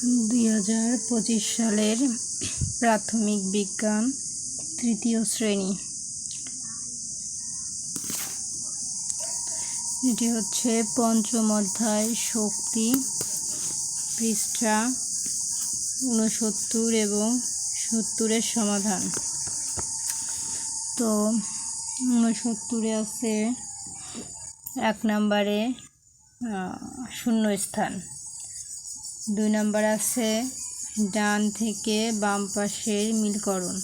দুই হাজার পঁচিশ সালের প্রাথমিক বিজ্ঞান তৃতীয় শ্রেণি। এটি হচ্ছে পঞ্চম অধ্যায়, শক্তি পৃষ্ঠা ঊনসত্তর এবং সত্তরের সমাধান। তো ঊনসত্তরে আছে এক নম্বরে শূন্য স্থান দুই নম্বর আছে, ডান থেকে বাম পাশের মিলকরণ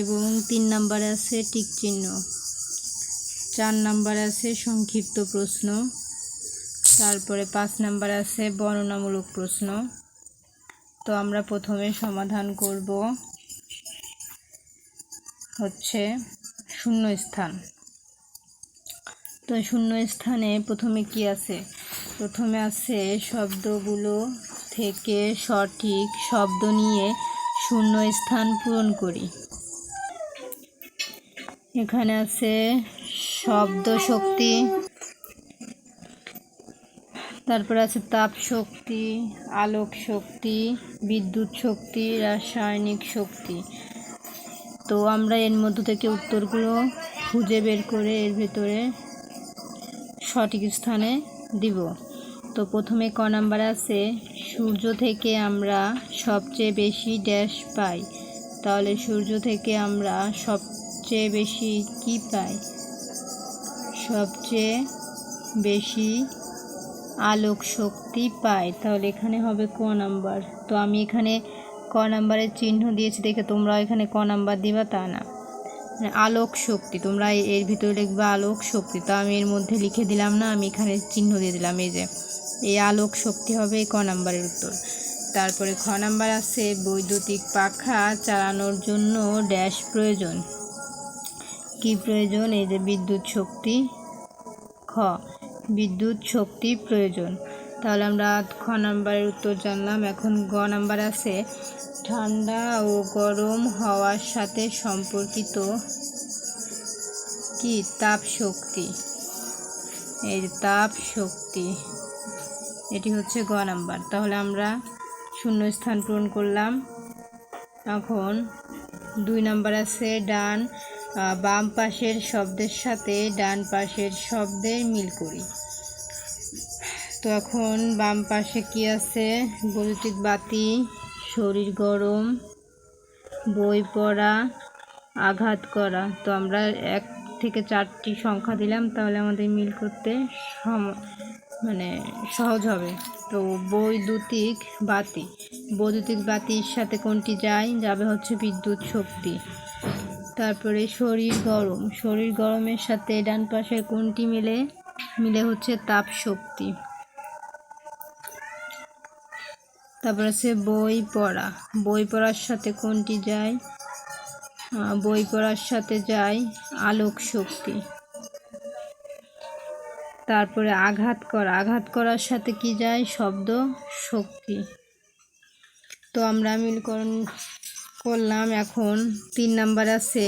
এবং তিন নম্বরে আছে টিক চিহ্ন। চার নম্বর আছে সংক্ষিপ্ত প্রশ্ন। তারপরে পাঁচ নাম্বার আছে বর্ণনামূলক প্রশ্ন। তো আমরা প্রথমে সমাধান করব হচ্ছে শূন্য স্থান তো শূন্য স্থানে প্রথমে কি আছে? প্রথমে আছে শব্দগুলো থেকে সঠিক শব্দ নিয়ে শূন্য স্থান পূরণ করি। এখানে আছে শব্দ শক্তি, তারপরে আছে তাপ শক্তি, আলোক শক্তি, বিদ্যুৎ শক্তি, রাসায়নিক শক্তি। তো আমরা এর মধ্য থেকে উত্তরগুলো খুঁজে বের করে এর ভেতরে সঠিক স্থানে দিব। তো প্রথমে ক নাম্বার আছে, সূর্য থেকে আমরা সবচেয়ে বেশি ড্যাশ পাই। তাহলে সূর্য থেকে আমরা সবচেয়ে বেশি কি পাই? সবচেয়ে বেশি আলোক শক্তি পাই। তাহলে এখানে হবে ক নাম্বার। তো আমি এখানে ক নাম্বারের চিহ্ন দিয়েছি দেখে তোমরা এখানে ক নাম্বার দিবা তা না। আলোক শক্তি। তোমরা এর ভিতরে লিখবে আলোক শক্তি। তো আমি এর মধ্যে লিখে দিলাম না, আমি এখানে চিহ্ন দিয়ে দিলাম এই যে। এই আলোক শক্তি হবে ক নাম্বারের উত্তর। তারপরে খ নাম্বার আছে, বৈদ্যুতিক পাখা চালানোর জন্য ড্যাশ প্রয়োজন। কি প্রয়োজন? এই যে বিদ্যুৎ শক্তি। খ, বিদ্যুৎ শক্তি প্রয়োজন। তাহলে আমরা খ নাম্বারের উত্তর জানলাম। এখন গ নাম্বার আছে, ঠান্ডা ও গরম হওয়ার সাথে সম্পর্কিত কি? তাপ শক্তি। এই যে তাপ শক্তি, এটি হচ্ছে গ নাম্বার। তাহলে আমরা শূন্য স্থান পূরণ করলাম। এখন দুই নাম্বার আছে, ডান বাম পাশের শব্দের সাথে ডান পাশের শব্দের মিল করি। তো এখন বাম পাশে কি আছে? বৈদ্যুতিক বাতি, শরীর গরম, বই পড়া, আঘাত করা। তো আমরা এক থেকে চারটি সংখ্যা দিলাম, তাহলে আমাদের মিল করতে সম মানে সহজ হবে। তো বৈদ্যুতিক বাতি। বৈদ্যুতিক বাতির সাথে কোনটি যায়? যাবে হচ্ছে বিদ্যুৎ শক্তি। তারপরে শরীর গরম। শরীর গরমের সাথে ডান পাশের কোনটি মিলে? মিলে হচ্ছে তাপ শক্তি তারপর আছে বই পড়া। বই পড়ার সাথে কোনটি যায়? বই পড়ার সাথে যায় আলোক শক্তি। তারপরে আঘাত করা। আঘাত করার সাথে কি যায়? শব্দ শক্তি। তো আমরা মিলকরণ করলাম এখন তিন নাম্বার আছে,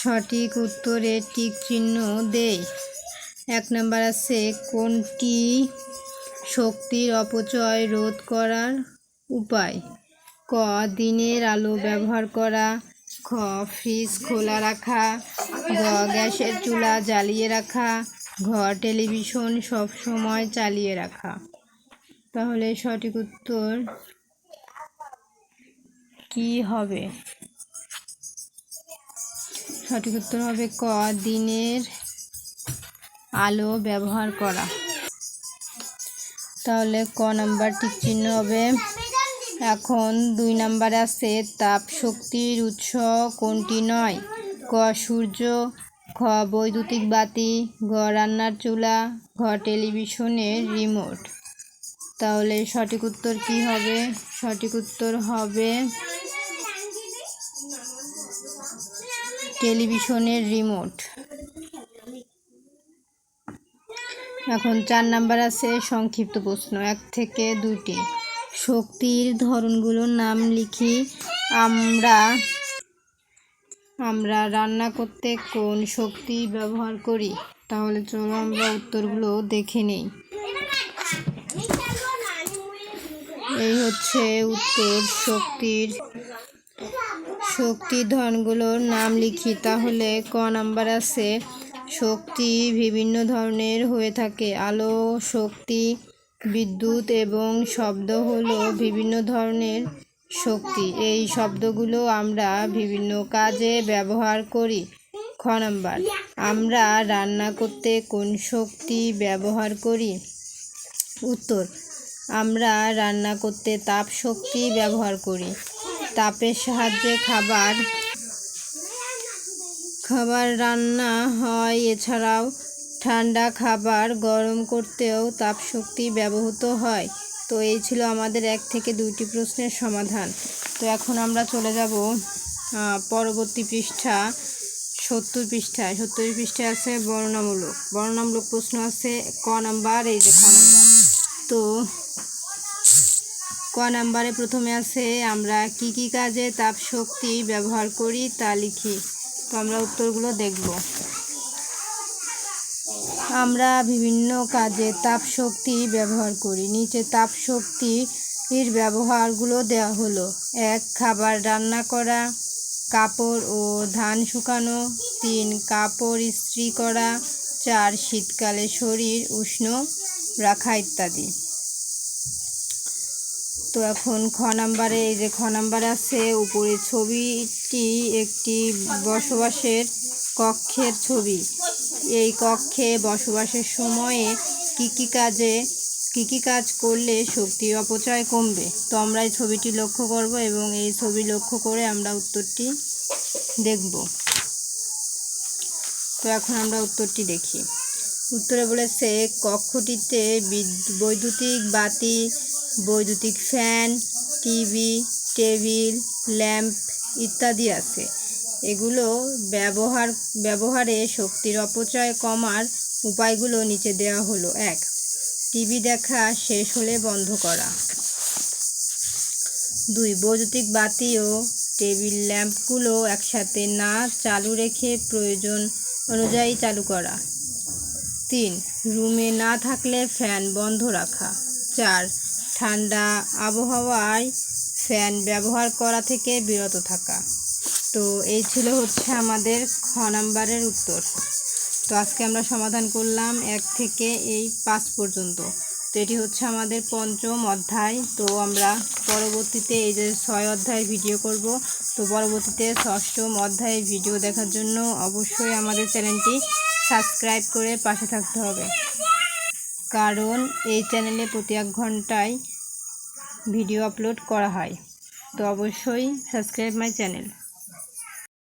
সঠিক উত্তরে টিক চিহ্ন দেই। এক নাম্বার আছে, কোনটি শক্তির অপচয় রোধ করার উপায়? ক. দিনের আলো ব্যবহার করা। খ. ফ্রিজ খোলা রাখা। গ গ্যাসের চুলা জ্বালিয়ে রাখা। ঘ. টেলিভিশন সব সময় চালিয়ে রাখা। তাহলে সঠিক উত্তর কি হবে? সঠিক উত্তর হবে ক. দিনের আলো ব্যবহার করা। তাহলে ক নাম্বার ঠিক চিহ্ন হবে। এখন দুই নাম্বার আছে তাপ শক্তির উৎস কোনটি নয়? ক, সূর্য, খ, বৈদ্যুতিক বাতি, ঘ, রান্নার চুলা, ঘ টেলিভিশনের রিমোট। তাহলে সঠিক উত্তর কি হবে? সঠিক উত্তর হবে টেলিভিশনের রিমোট। এখন চার নাম্বার আছে সংক্ষিপ্ত প্রশ্ন, এক থেকে দুটি শক্তির ধরনগুলোর নাম লিখি। আমরা আমরা রান্না করতে কোন শক্তি ব্যবহার করি? তাহলে চলো আমরা উত্তরগুলো দেখে নেই। এই হচ্ছে উত্তর শক্তির, শক্তি ধনগুলোর নাম লিখি। তাহলে ক নাম্বার আছে? শক্তি বিভিন্ন ধরনের হয়ে থাকে। আলো, শক্তি বিদ্যুৎ এবং শব্দ হলো বিভিন্ন ধরনের শক্তি। এই শব্দগুলো আমরা বিভিন্ন কাজে ব্যবহার করি। খ নাম্বার, আমরা রান্না করতে কোন শক্তি ব্যবহার করি? উত্তর, আমরা রান্না করতে তাপ শক্তি ব্যবহার করি। তাপের সাহায্যে খাবার খাবার রান্না হয়। এছাড়াও ঠান্ডা খাবার গরম করতেও তাপ শক্তি ব্যবহৃত হয়। তো এই ছিল আমাদের এক থেকে দুইটি প্রশ্নের সমাধান। তো এখন আমরা চলে যাব পরবর্তী পৃষ্ঠা, সত্তর পৃষ্ঠায়। সত্তর পৃষ্ঠায় আছে বর্ণনামূলক। বর্ণনামূলক প্রশ্ন আছে ক নাম্বার, এই যে ক নাম্বার। তো ক নাম্বারে প্রথমে আছে, আমরা কি কি কাজে তাপ শক্তি ব্যবহার করি তা লিখি। তো আমরা উত্তরগুলো দেখব। আমরা বিভিন্ন কাজে তাপ শক্তি ব্যবহার করি। নিচে তাপ শক্তির ব্যবহারগুলো দেওয়া হলো। এক, খাবার রান্না করা, কাপড় ও ধান শুকানো, তিন, কাপড় ইস্ত্রি করা, চার, শীতকালে শরীর উষ্ণ রাখা ইত্যাদি। তো এখন খ নাম্বারে, এই যে খ নাম্বারে আছে উপরে ছবিটি একটি বসবাসের কক্ষের ছবি। এই কক্ষে বসবাসের সময়ে কি কি কাজে, কি কি কাজ করলে শক্তি অপচয় কমবে? তো আমরা এই ছবিটি লক্ষ্য করব এবং এই ছবি লক্ষ্য করে আমরা উত্তরটি দেখব। তো এখন আমরা উত্তরটি দেখি। উত্তরে বলেছে, কক্ষটিতে বিদ- বৈদ্যুতিক বাতি বৈদ্যুতিক ফ্যান, টিভি, টেবিল, ল্যাম্প ইত্যাদি আছে। এগুলো ব্যবহার, ব্যবহারে শক্তির অপচয় কমার উপায়গুলো নিচে দেওয়া হলো। এক, টিভি দেখা শেষ হলে বন্ধ করা। দুই, বৈদ্যুতিক বাতি ও টেবিল ল্যাম্পগুলো একসাথে না চালু রেখে প্রয়োজন অনুযায়ী চালু করা। তিন, রুমে না থাকলে ফ্যান বন্ধ রাখা। চার ঠান্ডা আবহাওয়ায় ফ্যান ব্যবহার করা থেকে বিরত থাকা। তো এই ছিল হচ্ছে আমাদের খ নাম্বারের উত্তর। তো আজকে আমরা সমাধান করলাম এক থেকে এই পাঁচ পর্যন্ত। তো এটি হচ্ছে আমাদের পঞ্চম অধ্যায়। তো আমরা পরবর্তীতে এই যে ছয় অধ্যায় ভিডিও করব, তো পরবর্তীতে ষষ্ঠম অধ্যায়ের ভিডিও দেখার জন্য অবশ্যই আমাদের চ্যানেলটি সাবস্ক্রাইব করে পাশে থাকতে হবে। কারণ এই চ্যানেলে প্রতি এক ঘন্টায় ভিডিও আপলোড করা হয়। তো অবশ্যই সাবস্ক্রাইব মাই চ্যানেল।